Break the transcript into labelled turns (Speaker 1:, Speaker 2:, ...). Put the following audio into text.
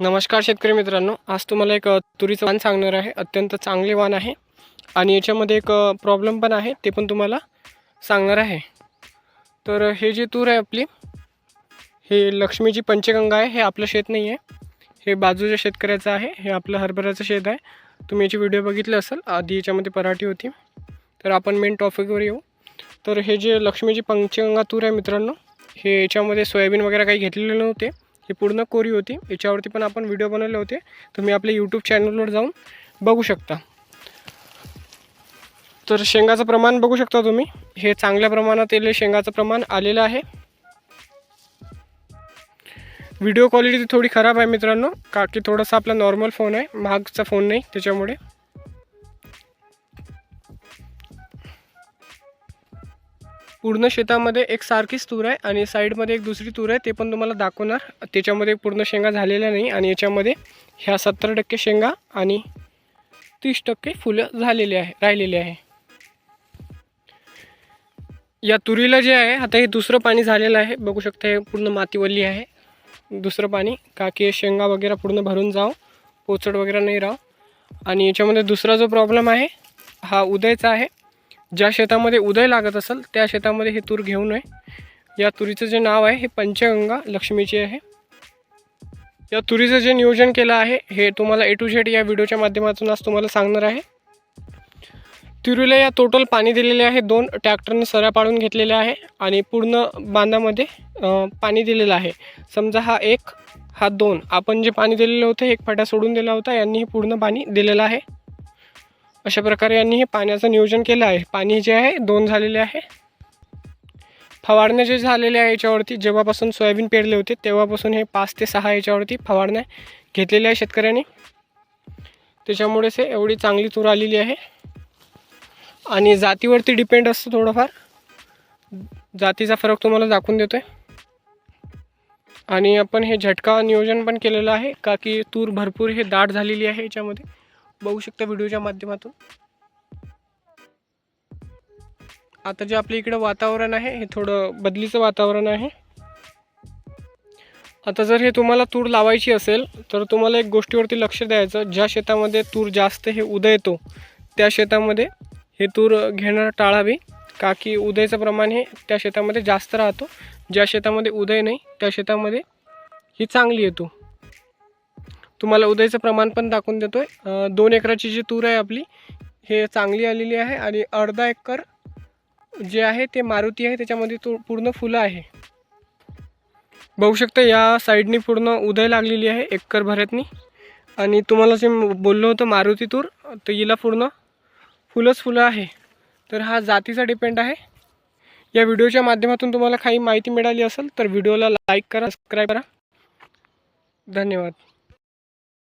Speaker 1: नमस्कार शेतकरी मित्रांनो. आज तुम्हाला एक तुरीचं वाण सांगणार आहे. अत्यंत चांगले वाण आहे. आणि याच्यामध्ये एक प्रॉब्लेम पण आहे. ते पण तुम्हाला सांगणार आहे. तर हे जे तूर आहे आपली हे लक्ष्मीची पंचगंगा आहे. हे आपलं शेत नाही आहे हे बाजूच्या शेतकऱ्याचं आहे. हे आपलं हरभऱ्याचं शेत आहे. तुम्ही याची व्हिडिओ बघितले असेल. आधी याच्यामध्ये पराठी होती. तर आपण मेन टॉपिकवर येऊ. तर हे जे लक्ष्मीची पंचगंगा तूर आहे मित्रांनो हे याच्यामध्ये सोयाबीन वगैरे काही घेतलेले नव्हते. ही पूर्ण कोरी होती. याच्यावरती पण आपण व्हिडिओ बनवले होते. तुम्ही आपल्या यूट्यूब चॅनलवर जाऊन बघू शकता. तर शेंगाचं प्रमाण बघू शकता तुम्ही. हे चांगल्या प्रमाणात येले शेंगाचं प्रमाण आलेलं आहे. व्हिडिओ क्वालिटी थोडी खराब आहे मित्रांनो. का की थोडासा आपला नॉर्मल फोन आहे. महागचा फोन नाही त्याच्यामुळे. पूर्ण शेतामध्ये एक सारखीच तूर आहे आणि साईडमध्ये एक दुसरी तूर आहे ते पण तुम्हाला दाखवणार. त्याच्यामध्ये पूर्ण शेंगा झालेल्या नाही आणि याच्यामध्ये ह्या सत्तर टक्के शेंगा आणि तीस टक्के फुलं झालेली आहे राहिलेली आहे. या तुरीला जे आहे आता हे दुसरं पाणी झालेलं आहे. बघू शकता हे पूर्ण मातीवल्ली आहे. दुसरं पाणी का की शेंगा वगैरे पूर्ण भरून जाव पोचड वगैरे नाही राहो. आणि याच्यामध्ये दुसरा जो प्रॉब्लेम आहे हा उदयचा आहे. ज्या शेतामध्ये उदय लागत असेल त्या शेतामध्ये हे तूर घेऊ नये. या तुरीचं जे नाव आहे हे पंचगंगा लक्ष्मीची आहे. या तुरीचं जे नियोजन केलं आहे हे तुम्हाला ए टू झेड या व्हिडिओच्या माध्यमातून आज तुम्हाला सांगणार आहे. तुरीला या टोटल पाणी दिलेले आहे दोन ट्रॅक्टरने सऱ्या पाडून घेतलेले आहे आणि पूर्ण बांधामध्ये पाणी दिलेलं आहे. समजा हा एक हा दोन. आपण जे पाणी दिलेलं होतं एक फाटा सोडून दिला होता यांनी पूर्ण पाणी दिलेलं आहे. अशा प्रकारे यांनी हे पाण्याचं नियोजन केलं आहे. पाणी जे आहे दोन झालेले आहे. फवारण्या जे झालेले आहे याच्यावरती जेव्हापासून सोयाबीन पेरले होते तेव्हापासून हे पाच ते सहा याच्यावरती फवारण्या घेतलेल्या आहे शेतकऱ्यांनी. त्याच्यामुळेच हे एवढी चांगली तूर आलेली आहे. आणि जातीवरती डिपेंड असतं थोडंफार. जातीचा फरक तुम्हाला दाखवून देतो आहे आणि आपण हे झटका नियोजन पण केलेलं आहे का की तूर भरपूर हे दाट झालेली आहे याच्यामध्ये. बघू शकता व्हिडिओच्या माध्यमातून. आता जे आपल्या इकडं वातावरण आहे हे थोडं बदलीचं वातावरण आहे. आता जर हे तुम्हाला तूर लावायची असेल तर तुम्हाला एक गोष्टीवरती लक्ष द्यायचं. ज्या शेतामध्ये तूर जास्त हे उदयतो त्या शेतामध्ये हे तूर घेणं टाळावे. का की उदयचं प्रमाण हे त्या शेतामध्ये जास्त राहतो. ज्या शेतामध्ये उदय नाही त्या शेतामध्ये ही चांगली येतो. तुम्हाला उदयचं प्रमाण पण दाखवून देतो आहे दोन एकराची जी तूर आहे आपली हे चांगली आलेली आहे आणि अर्धा एकर जे आहे ते मारुती आहे त्याच्यामध्ये तू पूर्ण फुलं आहे. बघू शकता या साईडनी पूर्ण उदय लागलेली आहे एकर भऱ्यातनी आणि तुम्हाला जे बोललो होतं मारुती तूर तर हिला पूर्ण फुलंच फुलं आहे. तर हा जातीचा डिपेंड आहे. या व्हिडिओच्या माध्यमातून तुम्हाला काही माहिती मिळाली असेल तर व्हिडिओला लाईक करा सबस्क्राईब करा. धन्यवाद.